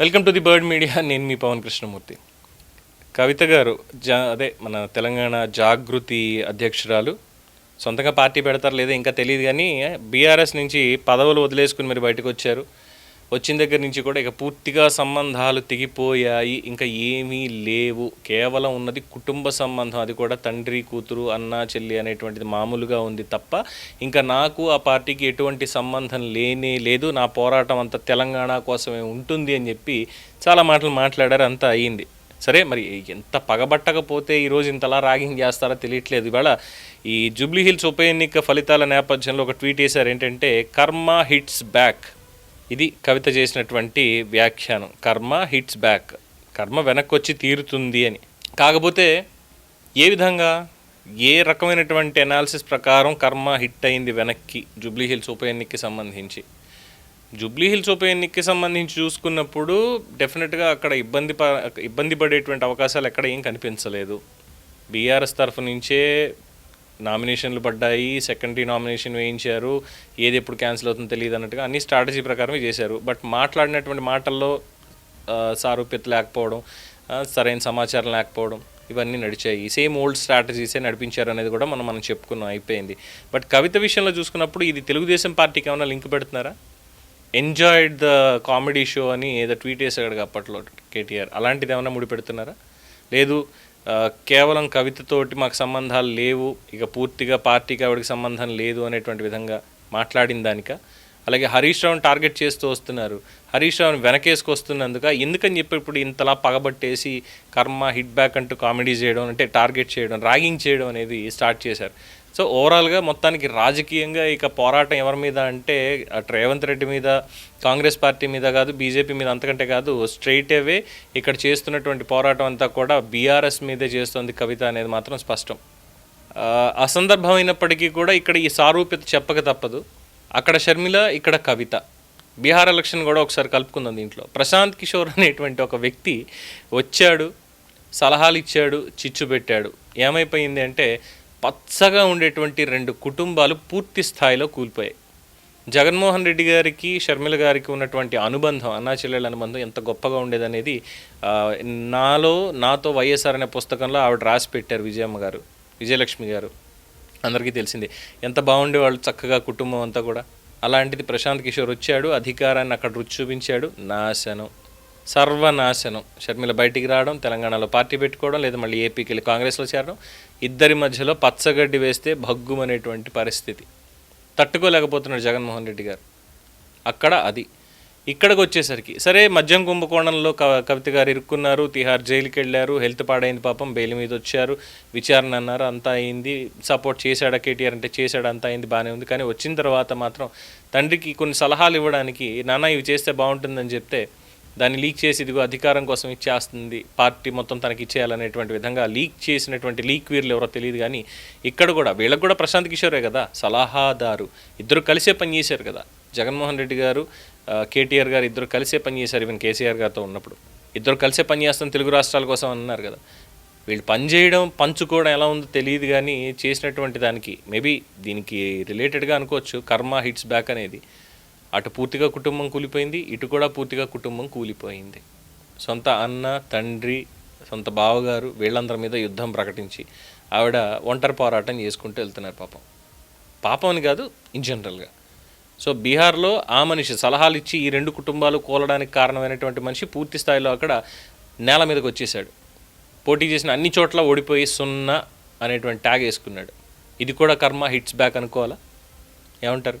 Welcome to the bird media. నేను మీ పవన్ కృష్ణమూర్తి. కవిత గారు జా అదే మన తెలంగాణ జాగృతి అధ్యక్షురాలు. సొంతంగా పార్టీ పెడతారు లేదా ఇంకా తెలియదు కానీ బీఆర్ఎస్ నుంచి పదవులు వదిలేసుకుని మీరు బయటకు వచ్చారు. వచ్చిన దగ్గర నుంచి కూడా ఇక పూర్తిగా సంబంధాలు తెగిపోయాయి. ఇంకా ఏమీ లేవు. కేవలం ఉన్నది కుటుంబ సంబంధం. అది కూడా తండ్రి కూతురు అన్న చెల్లి అనేటువంటిది మామూలుగా ఉంది తప్ప ఇంకా నాకు ఆ పార్టీకి ఎటువంటి సంబంధం లేనే లేదు. నా పోరాటం అంతా తెలంగాణ కోసమే ఉంటుంది అని చెప్పి చాలా మాటలు మాట్లాడారు. అంతా అయ్యింది. సరే మరి ఎంత పగబట్టకపోతే ఈరోజు ఇంతలా ర్యాగింగ్ చేస్తారో తెలియట్లేదు. ఇవాళ ఈ జూబ్లీహిల్స్ ఉప ఎన్నిక ఫలితాల నేపథ్యంలో ఒక ట్వీట్ వేశారు. ఏంటంటే కర్మ హిట్స్ బ్యాక్. ఇది కవిత చేసినటువంటి వ్యాఖ్యానం. కర్మ హిట్స్ బ్యాక్ కర్మ వెనక్కి వచ్చి తీరుతుంది అని. కాకపోతే ఏ విధంగా? ఏ రకమైనటువంటి అనాలిసిస్ ప్రకారం కర్మ హిట్ అయింది వెనక్కి? జూబ్లీ హిల్స్ ఉప ఎన్నికకి సంబంధించి. జూబ్లీ హిల్స్ ఉప ఎన్నికకి సంబంధించి చూసుకున్నప్పుడు డెఫినెట్గా అక్కడ ఇబ్బంది ప ఇబ్బంది పడేటువంటి అవకాశాలు ఎక్కడ ఏం కనిపించలేదు. బీఆర్ఎస్ తరఫు నుంచే నామినేషన్లు పడ్డాయి సెకండరీ నామినేషన్ వేయించారు ఏది ఎప్పుడు క్యాన్సిల్ అవుతుందో తెలియదు అన్నట్టుగా అన్ని స్ట్రాటజీ ప్రకారమే చేశారు. బట్ మాట్లాడినటువంటి మాటల్లో సారూప్యత లేకపోవడం సరైన సమాచారం లేకపోవడం ఇవన్నీ నడిచాయి. సేమ్ ఓల్డ్ స్ట్రాటజీసే నడిపించారు అనేది కూడా మనం మనం చెప్పుకున్నాం అయిపోయింది. బట్ కవిత విషయంలో చూసుకున్నప్పుడు ఇది తెలుగుదేశం పార్టీకి ఏమైనా లింక్ పెడుతున్నారా? ఎంజాయిడ్ ద కామెడీ షో అని ఏదో ట్వీట్ చేశాడు అప్పట్లో కేటీఆర్. అలాంటిది ఏమైనా ముడిపెడుతున్నారా? లేదు కేవలం కవితతోటి మాకు సంబంధాలు లేవు ఇక పూర్తిగా పార్టీకి ఆవిడకి సంబంధం లేదు అనేటువంటి విధంగా మాట్లాడిన దానిక. అలాగే హరీష్ రావుని టార్గెట్ చేస్తూ వస్తున్నారు. హరీష్ రావుని వెనకేసుకొస్తున్నందుక ఎందుకని చెప్పి ఇప్పుడు ఇంతలా పగబట్టేసి కర్మ హిట్ బ్యాక్ అంటూ కామెడీ చేయడం అంటే టార్గెట్ చేయడం ర్యాగింగ్ చేయడం అనేది స్టార్ట్ చేశారు. సో ఓవరాల్గా మొత్తానికి రాజకీయంగా ఇక పోరాటం ఎవరి మీద అంటే అటు రేవంత్ రెడ్డి మీద కాంగ్రెస్ పార్టీ మీద కాదు బీజేపీ మీద అంతకంటే కాదు స్ట్రైట్ అవే ఇక్కడ చేస్తున్నటువంటి పోరాటం అంతా కూడా బీఆర్ఎస్ మీదే చేస్తుంది కవిత అనేది మాత్రం స్పష్టం. ఆ, అసందర్భమైనప్పటికీ కూడా ఇక్కడ ఈ సారూప్యత చెప్పక తప్పదు. అక్కడ షర్మిల ఇక్కడ కవిత. బీహార్ ఎలక్షన్ కూడా ఒకసారి కలుపుకుందాం దీంట్లో. ప్రశాంత్ కిషోర్ అనేటువంటి ఒక వ్యక్తి వచ్చాడు సలహాలు ఇచ్చాడు చిచ్చు పెట్టాడు. ఏమైపోయింది అంటే పచ్చగా ఉండేటువంటి రెండు కుటుంబాలు పూర్తి స్థాయిలో కూలిపోయాయి. జగన్మోహన్ రెడ్డి గారికి షర్మిల గారికి ఉన్నటువంటి అనుబంధం అన్నా చెల్లెల అనుబంధం ఎంత గొప్పగా ఉండేదనేది నాలో నాతో వైఎస్ఆర్ అనే పుస్తకంలో ఆవిడ రాసి పెట్టారు విజయమ్మ గారు విజయలక్ష్మి గారు. అందరికీ తెలిసింది ఎంత బాగుండే వాళ్ళు చక్కగా కుటుంబం అంతా కూడా. అలాంటిది ప్రశాంత్ కిషోర్ వచ్చాడు అధికారాన్ని అక్కడ రుచి చూపించాడు నాశనం. సర్వనాశనం. షర్మిల బయటికి రావడం తెలంగాణలో పార్టీ పెట్టుకోవడం లేదా మళ్ళీ ఏపీకి వెళ్ళి కాంగ్రెస్లో చేరడం ఇద్దరి మధ్యలో పచ్చగడ్డి వేస్తే భగ్గుమనేటువంటి పరిస్థితి. తట్టుకోలేకపోతున్నాడు జగన్మోహన్ రెడ్డి గారు. అక్కడ అది. ఇక్కడికి వచ్చేసరికి సరే మద్యం కుంభకోణంలో క- కవిత గారు ఇరుక్కున్నారు తిహార్ జైలుకి వెళ్ళారు హెల్త్ పాడైంది పాపం బెయిల్ మీద వచ్చారు విచారణ అన్నారు అంతా అయింది సపోర్ట్ చేశాడా కేటీఆర్ అంటే చేశాడు అంతా అయింది బాగానే ఉంది కానీ వచ్చిన తర్వాత మాత్రం తండ్రికి కొన్ని సలహాలు ఇవ్వడానికి నాన్న ఇవి చేస్తే బాగుంటుందని చెప్తే దాన్ని లీక్ చేసి ఇదిగో అధికారం కోసం ఇచ్చేస్తుంది పార్టీ మొత్తం తనకి ఇచ్చేయాలనేటువంటి విధంగా లీక్ చేసినటువంటి లీక్ వీర్లు ఎవరో తెలియదు కానీ ఇక్కడ కూడా వీళ్ళకు కూడా ప్రశాంత్ కిషోరే కదా సలహాదారు ఇద్దరు కలిసే పనిచేశారు కదా. జగన్మోహన్ రెడ్డి గారు కేటీఆర్ గారు ఇద్దరు కలిసే పనిచేశారు ఈవెన్ కేసీఆర్ గారితో ఉన్నప్పుడు. ఇద్దరు కలిసే పనిచేస్తాం తెలుగు రాష్ట్రాల కోసం అన్నారు కదా. వీళ్ళు పనిచేయడం పంచుకోవడం ఎలా ఉందో తెలియదు కానీ చేసినటువంటి దానికి మేబీ దీనికి రిలేటెడ్గా అనుకోవచ్చు కర్మ హిట్స్ బ్యాక్ అనేది. అటు పూర్తిగా కుటుంబం కూలిపోయింది ఇటు కూడా పూర్తిగా కుటుంబం కూలిపోయింది. సొంత అన్న తండ్రి సొంత బావగారు వీళ్ళందరి మీద యుద్ధం ప్రకటించి ఆవిడ ఒంటరి పోరాటం చేసుకుంటూ వెళ్తున్నారు పాపం. పాపం అని కాదు ఇన్ జనరల్గా సో బీహార్లో ఆ మనిషి సలహాలు ఇచ్చి ఈ రెండు కుటుంబాలు కూలడానికి కారణమైనటువంటి మనిషి పూర్తి స్థాయిలో అక్కడ నేల మీదకి వచ్చేసాడు పోటీ చేసిన అన్ని చోట్ల ఓడిపోయి సున్నా అనేటువంటి ట్యాగ్ వేసుకున్నాడు. ఇది కూడా కర్మ హిట్స్ బ్యాక్ అనుకోవాలా? ఏమంటారు?